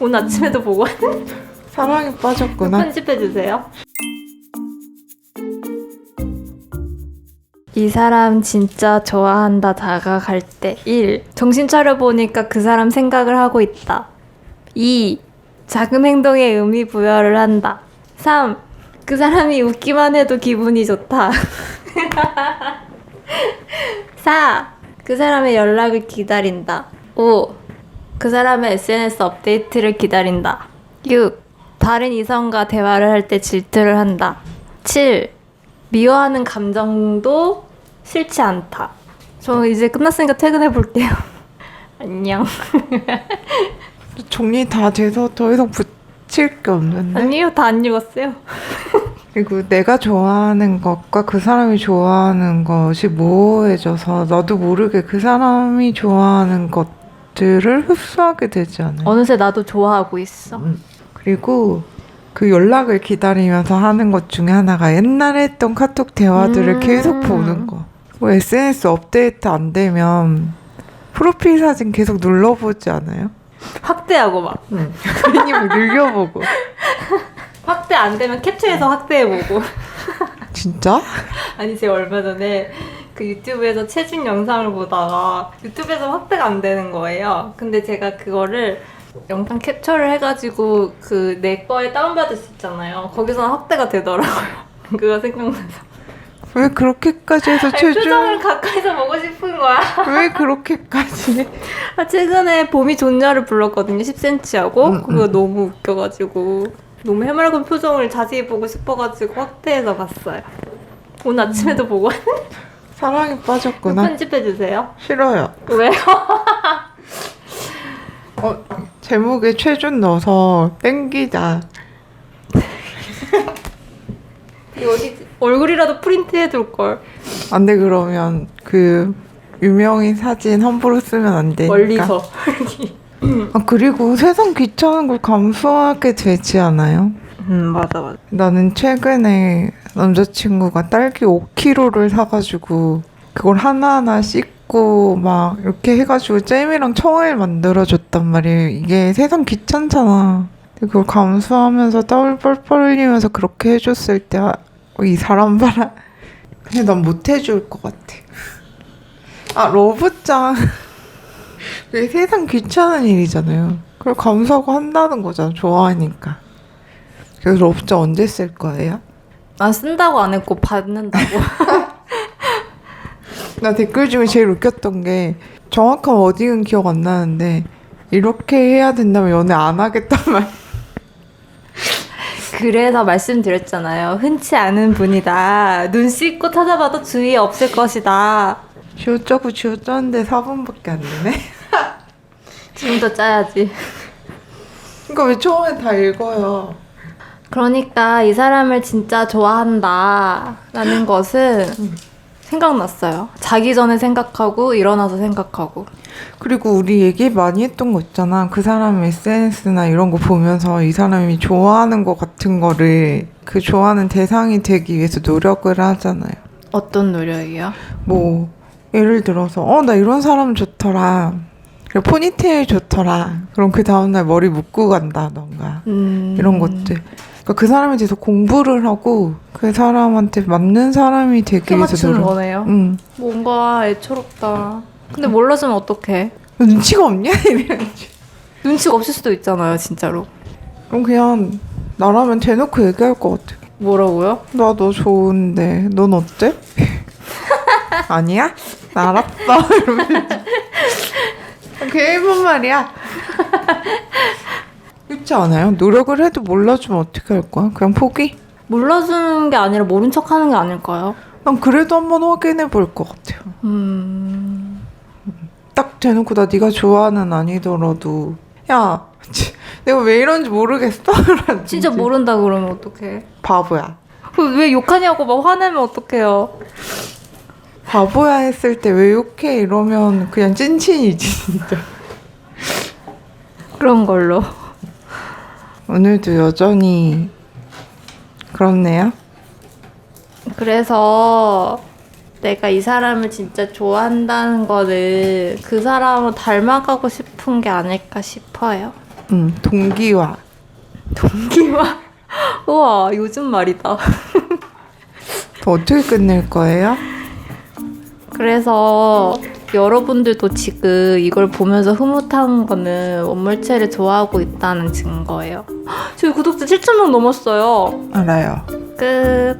오늘 아침에도 보고 왔는데 사랑에 빠졌구나. 편집해 주세요. 이 사람 진짜 좋아한다 다가갈 때 1. 정신 차려 보니까 그 사람 생각을 하고 있다. 2. 작은 행동에 의미 부여를 한다. 3. 그 사람이 웃기만 해도 기분이 좋다. 4. 그 사람의 연락을 기다린다. 5. 그 사람의 SNS 업데이트를 기다린다. 6. 다른 이성과 대화를 할 때 질투를 한다. 7. 미워하는 감정도 싫지 않다. 저 이제 끝났으니까 퇴근해 볼게요. 안녕. 정리 다 돼서 더 이상 붙일 게 없는데. 아니요, 다 안 읽었어요. 그리고 내가 좋아하는 것과 그 사람이 좋아하는 것이 모호해져서 나도 모르게 그 사람이 좋아하는 것 들을 흡수하게 되지 않아요? 어느새 나도 좋아하고 있어. 그리고 그 연락을 기다리면서 하는 것 중에 하나가 옛날에 했던 카톡 대화들을 음. 계속 보는 거. 뭐 SNS 업데이트 안 되면 프로필 사진 계속 눌러보지 않아요? 확대하고 막. 괜히 막 늘려보고. 확대 안 되면 캡처해서 확대해보고. 진짜? 아니, 제가 얼마 전에 그 유튜브에서 체중 영상을 보다가 유튜브에서 확대가 안 되는 거예요. 근데 제가 그거를 영상 캡처를 해가지고 그 내 거에 다운받을 수 있잖아요. 거기서 확대가 되더라고요. 그거 생각나서. 왜 그렇게까지 해서 아니, 최준? 표정을 가까이서 보고 싶은 거야. 왜 그렇게까지? 아, 최근에 봄이 존냐를 불렀거든요. 10cm하고. 음, 그거 너무 웃겨가지고. 너무 해맑은 표정을 자세히 보고 싶어가지고 확대해서 봤어요. 오늘 아침에도 보고 왔는데 사랑에 빠졌구나. 편집해 주세요. 싫어요. 왜요? 어, 제목에 최준 넣어서 땡기자. 이거 어디 얼굴이라도 프린트해 둘 걸. 안 돼 그러면 그 유명인 사진 함부로 쓰면 안 되니까. 멀리서. 아 그리고 세상 귀찮은 걸 감수하게 되지 않아요? 음, 맞아, 맞아. 나는 최근에 남자친구가 딸기 5kg를 사가지고 그걸 하나하나 씻고 막 이렇게 해가지고 잼이랑 청을 만들어줬단 말이에요. 이게 세상 귀찮잖아. 그걸 감수하면서 땀을 뻘뻘 흘리면서 그렇게 해줬을 때이 사람 봐라. 근데 난 못 해줄 것 같아. 아 러브짱. 그게 세상 귀찮은 일이잖아요. 그걸 감수하고 한다는 거잖아. 좋아하니까. 그래서 러브짱 언제 쓸 거예요? 난 쓴다고 안 했고 받는다고. 나 댓글 중에 제일 웃겼던 게 정확한 워딩은 기억 안 나는데 이렇게 해야 된다면 연애 안 하겠단 말. 그래서 말씀드렸잖아요. 흔치 않은 분이다. 눈 씻고 찾아봐도 주위에 없을 것이다. 지어짜고 지어짜는데 4분밖에 안 되네. 지금부터 짜야지. 그러니까 왜 처음에 다 읽어요? 그러니까 이 사람을 진짜 좋아한다. 라는 것은 생각났어요. 자기 전에 생각하고 일어나서 생각하고. 그리고 우리 얘기 많이 했던 거 있잖아. 그 사람 SNS나 이런 거 보면서 이 사람이 좋아하는 거 같은 거를 그 좋아하는 대상이 되기 위해서 노력을 하잖아요. 어떤 노력이요? 뭐 예를 들어서 어 나 이런 사람 좋더라. 그리고 포니테일 좋더라. 그럼 그 다음날 머리 묶고 간다던가 음... 이런 것들. 그러니까 그 사람에 대해서 공부를 하고 그 사람한테 맞는 사람이 되기 표 위해서 맞추는 노력. 거네요. 응. 뭔가 애처롭다. 근데 몰라주면 어떡해? 눈치가 없냐 이래야지. 눈치가 없을 수도 있잖아요, 진짜로. 그럼 그냥 나라면 대놓고 얘기할 것 같아. 뭐라고요? 나 너 좋은데 넌 어때? 아니야? 나 알았어. 이러면 그게 일본 말이야. 그렇지 않아요? 노력을 해도 몰라주면 어떻게 할 거야? 그냥 포기? 몰라주는 게 아니라 모른 척 하는 게 아닐까요? 난 그래도 한번 확인해 볼 것 같아요. 음... 딱 대놓고 나 네가 좋아하는 아니더라도 야 치, 내가 왜 이런지 모르겠어. 진짜 모른다 그러면 어떡해? 바보야. 그왜 욕하냐고 막 화내면 어떡해요? 바보야 했을 때 왜 욕해 이러면 그냥 찐친이지 진짜. 그런 걸로. 오늘도 여전히 그렇네요. 그래서 내가 이 사람을 진짜 좋아한다는 거는 그 사람을 닮아가고 싶은 게 아닐까 싶어요. 음, 동기화. 동기화. 우와, 요즘 말이다. 더 어떻게 끝낼 거예요? 그래서 여러분들도 지금 이걸 보면서 흐뭇한 거는 원물체를 좋아하고 있다는 증거예요. 저희 구독자 7,000명 넘었어요. 알아요. 끝.